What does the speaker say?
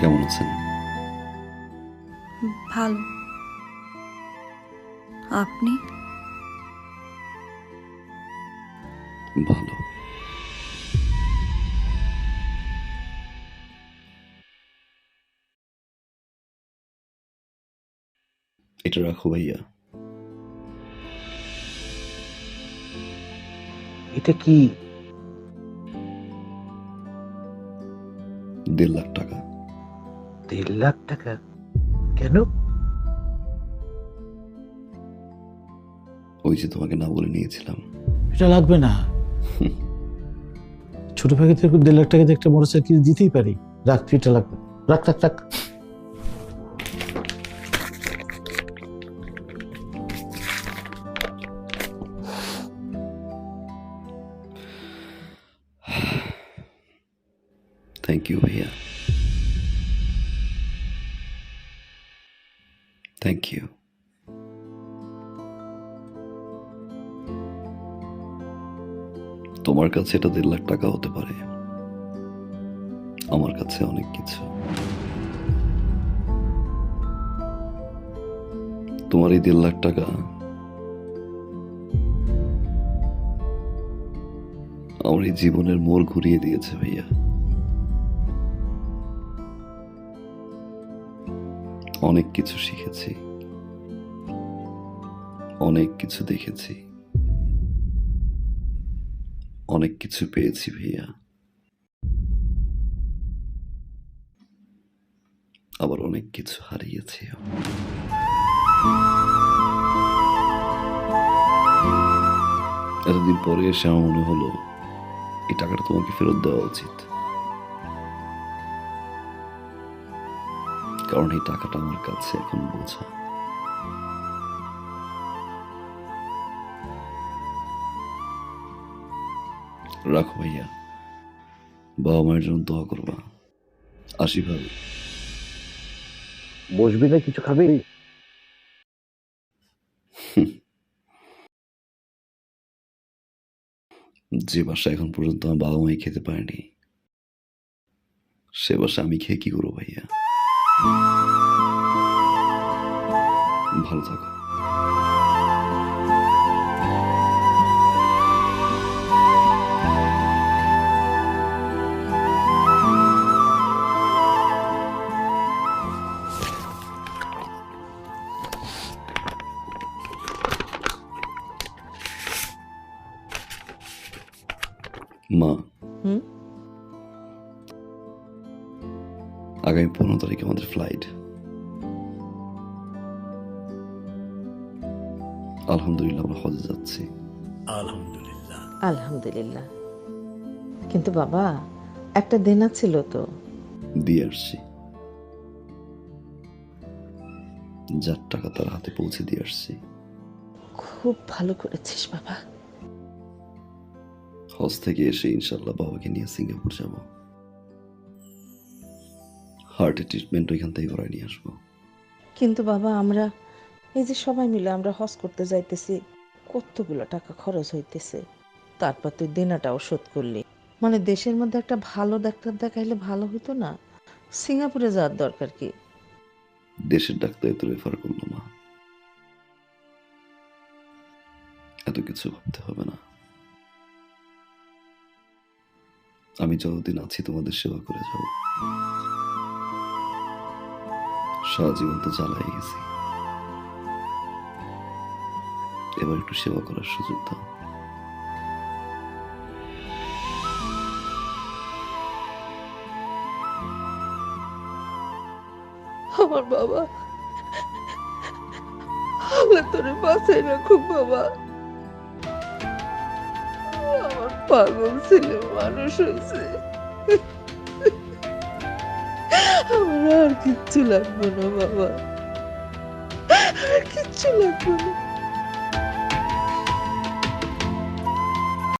কেমন আছেন? ভালো। আপনি? ভালো। এটা রাখো ভাইয়া। এটা কি? দেড় লাখ টাকা। দেড় লাখ টাকা? কেন? ওই যে তোমাকে না বলে নিয়েছিলাম। এটা লাগবে না। ছোট ভাগে থেকে দেড় লাখ টাকা দিয়ে একটা মোটর সাইকেল দিতেই পারি। রাখ তুই এটা লাগবে। রাখ রাখ রাখ। থ্যাংক ইউ ভাইয়া। থ্যাংক ইউ তোমার কাছে এটা দেড় লাখ টাকা হতে পারে। আমার কাছে অনেক কিছু। তোমার এই দেড় লাখ টাকা আমার এই জীবনের মোড় ঘুরিয়ে দিয়েছে ভাইয়া। অনেক কিছু শিখেছি। অনেক কিছু দেখেছি। অনেক কিছু পেয়েছি, ভাইয়া। আবার অনেক কিছু হারিয়েছি এতদিন পরে এসে আমার মনে হলো, এই টাকাটা তোমাকে ফেরত দেওয়া উচিত। কারণ এই টাকাটা আমার কাছে এখন বোঝা। রাখো ভাইয়া বাবা মায়ের জন্য দোয়া করবা আসি ভাবি বসবি না কিছু খাবি? যে বাসা এখন পর্যন্ত আমার বাবা মাই খেতে পারেনি সে বাসা আমি খেয়ে কি করব ভাইয়া? ভালো থাকো মা হুম? আগামী পনেরো তারিখে আমাদের ফ্লাইট আলহামদুলিল্লাহ আমরা হজে যাচ্ছি। আলহামদুলিল্লাহ। আলহামদুলিল্লাহ। কিন্তু বাবা একটা দেনা ছিল তো। দিয়ে আসছি যার টাকা তার হাতে পৌঁছে দিয়ে আসছি খুব ভালো করেছিস বাবা। হজ থেকে এসে ইনশাল্লাহ বাবাকে নিয়ে সিঙ্গাপুর যাব। হার্টের ট্রিটমেন্ট ওইখান থেকে করায় নিয়ে আসব। কিন্তু বাবা আমরা এই যে সবাই মিলে আমরা হজ করতে যাইতেছি কতগুলো টাকা খরচ হইতেছে। তারপর তুই দেনাটাও শোধ করলি। মানে দেশের মধ্যে একটা ভালো ডাক্তার দেখাইলে ভালো হতো না? সিঙ্গাপুরে যাওয়ার দরকার কি? দেশের ডাক্তার তো রেফার করল মা এত কিছু ভাবতে হবে না। আমি যতদিন আছি তোমাদের সেবা করে যাব। সারা জীবন তো জ্বালাই গেছি। এবার একটু সেবা করার সুযোগ দাও। আমার বাবা আল্লাহ তোরে রাখুক বাবা। আমার পাগল ছেলে মানুষ হয়েছে। আর কিচ্ছু লাগবে না বাবা। কিচ্ছু লাগবে না।